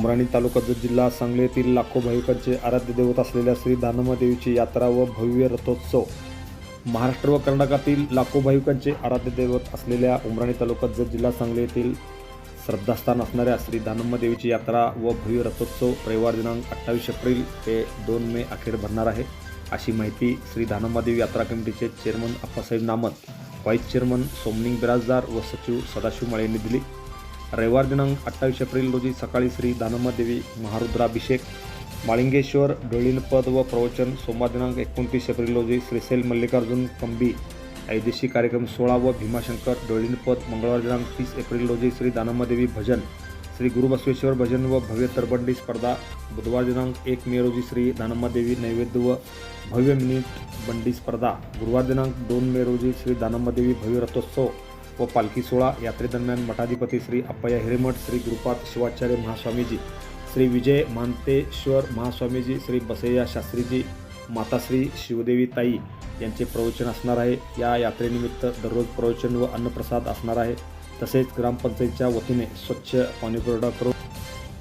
उमराणी तालुका जत जिल्हा सांगली येथील लाखो भाविकांचे आराध्य दैवत असलेल्या श्री दानम्मा देवीची यात्रा व भव्य रथोत्सव. महाराष्ट्र व कर्नाटकातील लाखो भाविकांचे आराध्य दैवत असलेल्या उमराणी तालुक्यात जत जिल्हा सांगली येथील श्रद्धास्थान असणाऱ्या श्री देवीची यात्रा व भव्य रथोत्सव रविवार दिनांक अठ्ठावीस एप्रिल ते दोन मे अखेर भरणार आहे. अशी माहिती श्री दानम्मा देवी यात्रा कमिटीचे chairman Appasaheb Namat vice chairman Somaning Birajdar व सचिव सदाशिव माळे यांनी दिली. रविवार दिनांक अठ्ठावीस एप्रिल रोजी सकाळी श्री दानम्मा देवी महारुद्राभिषेक माळिंगेश्वर डोळीनपद व प्रवचन. सोमवार दिनांक एकोणतीस एप्रिल रोजी श्रीशैल मल्लिकार्जुन कंबी ऐदेशी कार्यक्रम सोळा व भीमाशंकर डोळीनपद मंगळवार दिनांक तीस एप्रिल रोजी श्री दानम्मादेवी भजन. श्री गुरुबसवेश्वर भजन व भव्य तरबंडी स्पर्धा. बुधवार दिनांक एक मे रोजी श्री दानम्मादेवी नैवेद्य व भव्य मिनिट बंडी स्पर्धा. गुरुवार दिनांक दोन मे रोजी श्री दानम्मादेवी भव्य रथोत्सव. व पालखी सोहळा यात्रेदरम्यान मठाधिपती श्री अप्पया हिरेमठ श्री गुरुपाद शिवाचार्य महास्वामीजी श्री विजय मानतेश्वर महास्वामीजी श्री बसय्या शास्त्रीजी माताश्री शिवदेवी ताई यांचे प्रवचन असणार आहे. या यात्रेनिमित्त दररोज प्रवचन व अन्नप्रसाद असणार आहे. तसेच ग्रामपंचायतीच्या वतीने स्वच्छ पाणीपुरवठा करून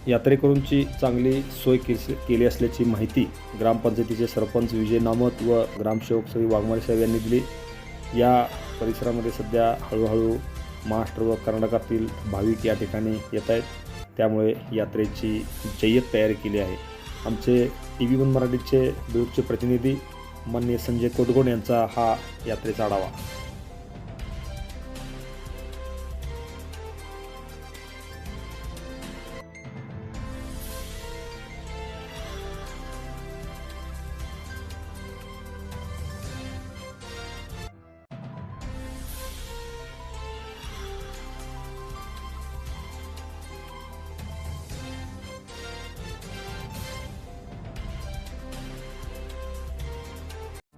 यात्रेकरूंची चांगली सोय केस- केली असल्याची माहिती ग्रामपंचायतीचे सरपंच विजय नामत व ग्रामसेवक श्री वाघमारे साहेब यांनी दिली. या परिसरामध्ये सध्या हळूहळू महाराष्ट्र व कर्नाटकातील भाविक या ठिकाणी येत आहेत. त्यामुळे यात्रेची जय्यत तयारी केली आहे. आमचे टी व्ही वन मराठीचे दूरचे प्रतिनिधी मान्य संजय कोटगोड यांचा हा यात्रेचा आढावा.